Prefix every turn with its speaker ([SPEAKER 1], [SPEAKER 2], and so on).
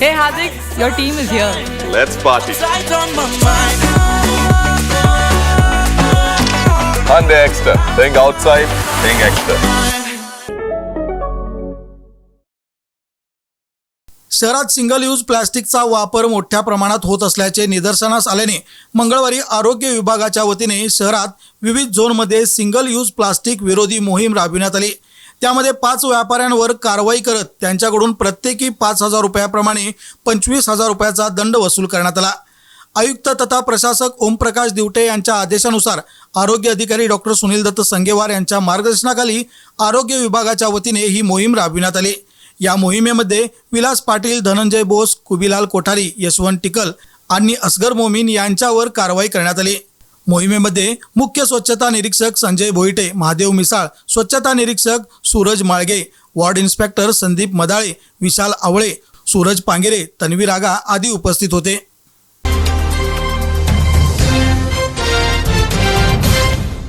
[SPEAKER 1] Hey Hardik, your team is here.
[SPEAKER 2] Let's party. Hyundai Extra. Think outside, think extra.
[SPEAKER 3] शहरात single use प्लास्टिकचा वापर मोठ्या प्रमाणात होत असल्याचे निदर्शनास आल्याने मंगळवारी आरोग्य विभागाच्या वतीने शहरात विविध झोनमध्ये सिंगल यूज प्लास्टिक विरोधी मोहीम राबविण्यात आली त्यामध्ये पाच व्यापाऱ्यांवर कारवाई करत त्यांच्याकडून प्रत्येकी पाच हजार रुपयाप्रमाणे पंचवीस हजार रुपयाचा दंड वसूल करण्यात आला. आयुक्त तथा प्रशासक ओमप्रकाश दिवटे यांच्या आदेशानुसार आरोग्य अधिकारी डॉक्टर सुनील दत्त संगेवार यांच्या मार्गदर्शनाखाली आरोग्य विभागाच्या वतीने ही मोहीम राबविण्यात आली. या मोहिमेमध्ये विलास पाटील धनंजय बोस कुबिलाल कोठारी यशवंत टिकल आणि असगर मोमीन यांच्यावर कारवाई करण्यात आली. मोहिमेमध्ये मुख्य स्वच्छता निरीक्षक संजय भोईटे महादेव मिसाळ स्वच्छता निरीक्षक सूरज माळगे वॉर्ड इन्स्पेक्टर संदीप मदाळे विशाल आवळे सूरज पांगेरे तन्वी रागा आदी उपस्थित होते.